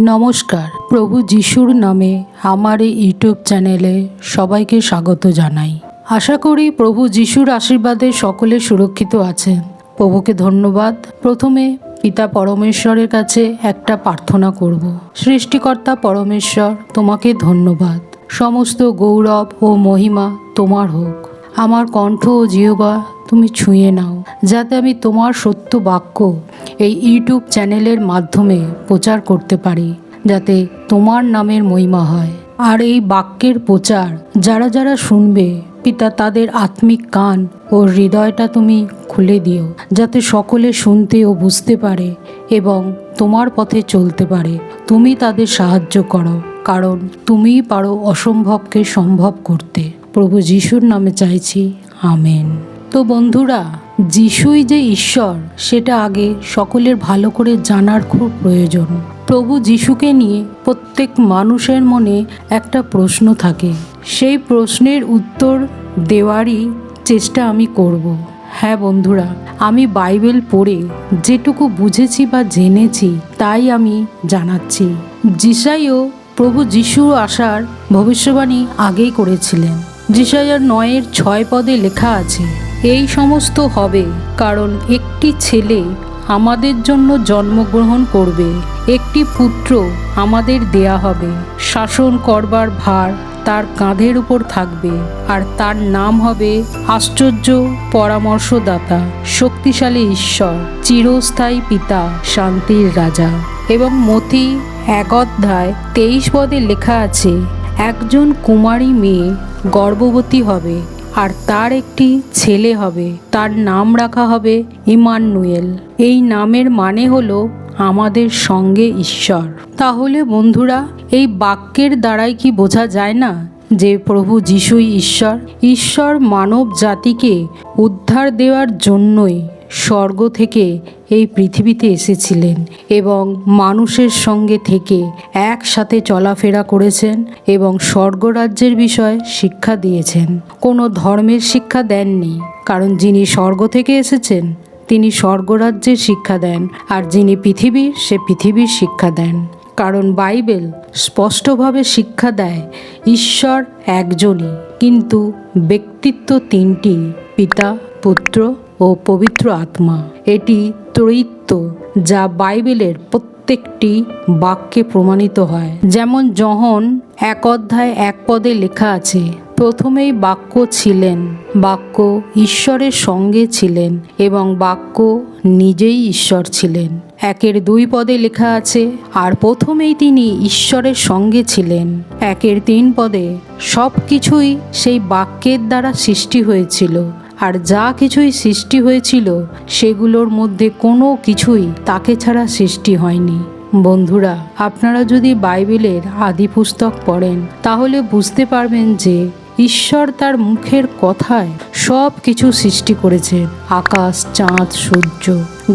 নমস্কার। প্রভু যিশুর নামে আমার এই ইউটিউব চ্যানেলে সবাইকে স্বাগত জানাই। আশা করি প্রভু যিশুর আশীর্বাদে সকলে সুরক্ষিত আছেন। প্রভুকে ধন্যবাদ। প্রথমে পিতা পরমেশ্বরের কাছে একটা প্রার্থনা করব। সৃষ্টিকর্তা পরমেশ্বর, তোমাকে ধন্যবাদ। সমস্ত গৌরব ও মহিমা তোমার হোক। আমার কণ্ঠ ও জিহবা তুমি ছুঁয়ে নাও। যাতে আমি তোমার সত্য বাক্য এই ইউটিউব চ্যানেলের মাধ্যমে প্রচার করতে পারি, যাতে তোমার নামের মহিমা হয়। আর এই বাক্যের প্রচার যারা যারা শুনবে, পিতা তাদের আত্মিক কান ও হৃদয়টা তুমি খুলে দিও, যাতে সকলে শুনতে ও বুঝতে পারে এবং তোমার পথে চলতে পারে। তুমি তাদের সাহায্য করো, কারণ তুমিই পারো অসম্ভবকে সম্ভব করতে। প্রভু যিশুর নামে চাইছি, আমেন। তো বন্ধুরা যিশুই যে ঈশ্বর, সেটা আগে সকলের ভালো করে জানার খুব প্রয়োজন। প্রভু যিশুকে নিয়ে প্রত্যেক মানুষের মনে একটা প্রশ্ন থাকে। সেই প্রশ্নের উত্তর দেওয়ারই চেষ্টা আমি করব। হ্যাঁ বন্ধুরা, আমি বাইবেল পড়ে যেটুকু বুঝেছি বা জেনেছি, তাই আমি জানাচ্ছি। যিশাইও প্রভু যিশু আসার ভবিষ্যবাণী আগেই করেছিলেন। যিশাইয়ার নয়ের ছয় পদে লেখা আছে এই সমস্ত হবে কারণ একটি ছেলে আমাদের জন্য জন্মগ্রহণ করবে, একটি পুত্র আমাদের দেয়া হবে। শাসন করবার ভার তার কাঁধের উপর থাকবে আর তার নাম হবে আশ্চর্য পরামর্শদাতা, শক্তিশালী ঈশ্বর, চিরস্থায়ী পিতা, শান্তির রাজা। এবং মতি এক অধ্যায় তেইশ পদে লেখা আছে, একজন কুমারী মেয়ে গর্ভবতী হবে। আর তার একটি ছেলে হবে। তার নাম রাখা হবে ইমানুয়েল। এই নামের মানে হলো আমাদের সঙ্গে ঈশ্বর। তাহলে বন্ধুরা, এই বাক্যের দ্বারাই কি বোঝা যায় না যে প্রভু যিশুই ঈশ্বর? ঈশ্বর মানব জাতিকে উদ্ধার দেওয়ার জন্যই স্বর্গ থেকে এই পৃথিবীতে এসেছিলেন এবং মানুষের সঙ্গে থেকে একসাথে চলাফেরা করেছেন এবং স্বর্গরাজ্যের বিষয়ে শিক্ষা দিয়েছেন। কোনো ধর্মের শিক্ষা দেননি, কারণ যিনি স্বর্গ থেকে এসেছেন, তিনি স্বর্গরাজ্যের শিক্ষা দেন, আর যিনি পৃথিবীর সে পৃথিবীর শিক্ষা দেন। কারণ বাইবেল স্পষ্টভাবে শিক্ষা দেয়, ঈশ্বর একজনই। কিন্তু ব্যক্তিত্ব তিনটি, পিতা, পুত্র ও পবিত্র আত্মা। এটি ত্রয়িত্ব যা বাইবেলের প্রত্যেকটি বাক্যে প্রমাণিত হয়। যেমন যহন এক অধ্যায় এক পদে লেখা আছে প্রথমেই বাক্য ছিলেন, বাক্য ঈশ্বরের সঙ্গে ছিলেন এবং বাক্য নিজেই ঈশ্বর ছিলেন। একের দুই পদে লেখা আছে, আর প্রথমেই তিনি ঈশ্বরের সঙ্গে ছিলেন। একের তিন পদে সব কিছুই সেই বাক্যের দ্বারা সৃষ্টি হয়েছিল, আর যা কিছুই সৃষ্টি হয়েছিল, সেগুলোর মধ্যে কোনো কিছুই তাকে ছাড়া সৃষ্টি হয়নি। বন্ধুরা, আপনারা যদি বাইবেলের আদি পুস্তক পড়েন, তাহলে বুঝতে পারবেন যে ঈশ্বর তার মুখের কথায় সব কিছু সৃষ্টি করেছেন আকাশ, চাঁদ, সূর্য,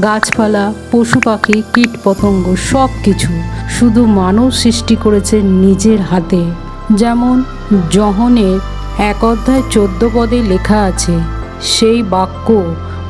গাছপালা, পশু পাখি, কীট পতঙ্গ, সব কিছু শুধু মানুষ সৃষ্টি করেছে নিজের হাতে। যেমন জহনের এক অধ্যায় চোদ্দ পদে লেখা আছে, সেই বাক্য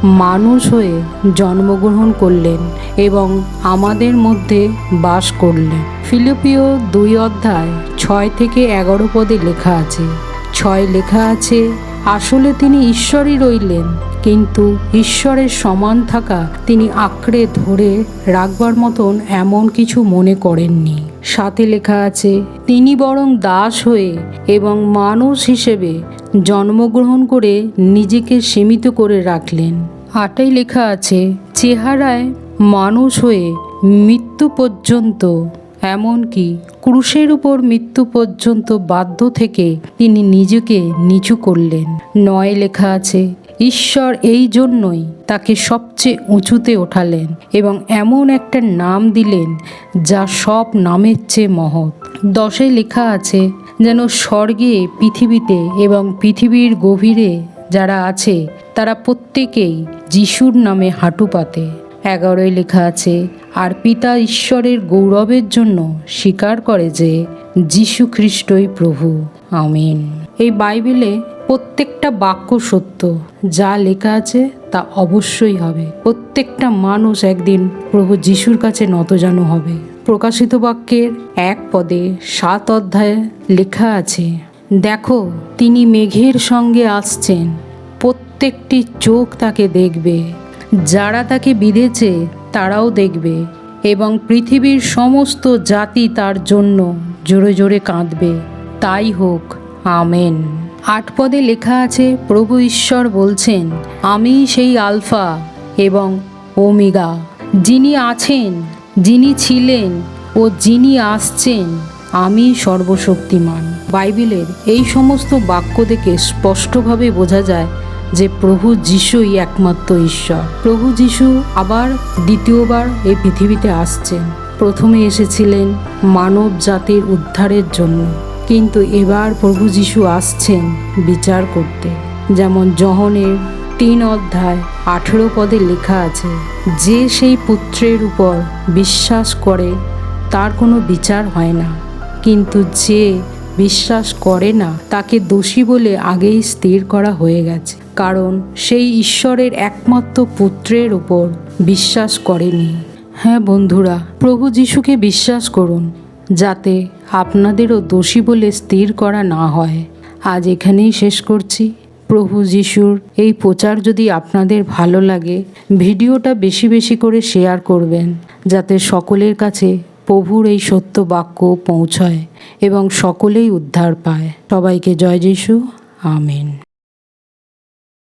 মানুষ হয়ে জন্মগ্রহণ করলেন এবং আমাদের মধ্যে বাস করলেন। ফিলিপিও দুই অধ্যায় ছয় থেকে এগারো পদে লেখা আছে ছয় লেখা আছে, আসলে তিনি ঈশ্বরই রইলেন, কিন্তু ঈশ্বরের সমান থাকা তিনি আঁকড়ে ধরে রাখবার মতন এমন কিছু মনে করেননি। সাথে লেখা আছে, তিনি বরং দাস হয়ে এবং মানুষ হিসেবে জন্মগ্রহণ করে নিজেকে সীমিত করে রাখলেন। আটাই লেখা আছে, চেহারায় মানুষ হয়ে মৃত্যু পর্যন্ত এমনকি ক্রুশের উপর মৃত্যু পর্যন্ত বাধ্য থেকে তিনি নিজেকে নিচু করলেন। নয় লেখা আছে, ঈশ্বর এই জন্যই তাকে সবচেয়ে উঁচুতে ওঠালেন এবং এমন একটা নাম দিলেন যা সব নামের চেয়ে মহৎ। দশে লেখা আছে, যেন স্বর্গে, পৃথিবীতে এবং পৃথিবীর গভীরে যারা আছে, তারা প্রত্যেকেই যিশুর নামে হাঁটু পাতে। এগারোয় লেখা আছে আর পিতা ঈশ্বরের গৌরবের জন্য স্বীকার করে যে যিশু খ্রিস্টই প্রভু। আমিন। এই বাইবেলে প্রত্যেকটা বাক্য সত্য। যা লেখা আছে তা অবশ্যই হবে। প্রত্যেকটা মানুষ একদিন প্রভু যিশুর কাছে নতজানু হবে। প্রকাশিত বাক্যের এক পদে সাত অধ্যায়ে লেখা আছে, দেখো, তিনি মেঘের সঙ্গে আসছেন। প্রত্যেকটি চোখ তাকে দেখবে। যারা তাকে বিঁধেছে তারাও দেখবে এবং পৃথিবীর সমস্ত জাতি তার জন্য জোরে জোরে কাঁদবে। তাই হোক, আমেন। আট পদে লেখা আছে, প্রভু ঈশ্বর বলছেন, আমি সেই আলফা এবং ওমিগা, যিনি আছেন, যিনি ছিলেন ও যিনি আসছেন, আমি সর্বশক্তিমান। বাইবেলের এই সমস্ত বাক্য দেখে স্পষ্টভাবে বোঝা যায় যে প্রভু যিশুই একমাত্র ঈশ্বর। প্রভু যিশু আবার দ্বিতীয়বার এই পৃথিবীতে আসছেন। প্রথমে এসেছিলেন মানব জাতির উদ্ধারের জন্য। কিন্তু এবার প্রভু যিশু আসছেন বিচার করতে। যেমন জহনের তিন অধ্যায় আঠেরো পদে লেখা আছে, যে সেই পুত্রের উপর বিশ্বাস করে, তার কোনো বিচার হয় না। কিন্তু যে বিশ্বাস করে না, তাকে দোষী বলে আগেই স্থির করা হয়ে গেছে। কারণ সেই ঈশ্বরের একমাত্র পুত্রের উপর বিশ্বাস করেনি। হ্যাঁ বন্ধুরা, প্রভু যিশুকে বিশ্বাস করুন, যাতে আপনাদেরও দোষী বলে স্থির করা না হয়। আজ এখানেই শেষ করছি। প্রভু যিশুর এই প্রচার যদি আপনাদের ভালো লাগে, ভিডিওটা বেশি বেশি করে শেয়ার করবেন, যাতে সকলের কাছে প্রভুর এই সত্য বাক্য পৌঁছয় এবং সকলেই উদ্ধার পায়। সবাইকে জয় যিশু, আমেন।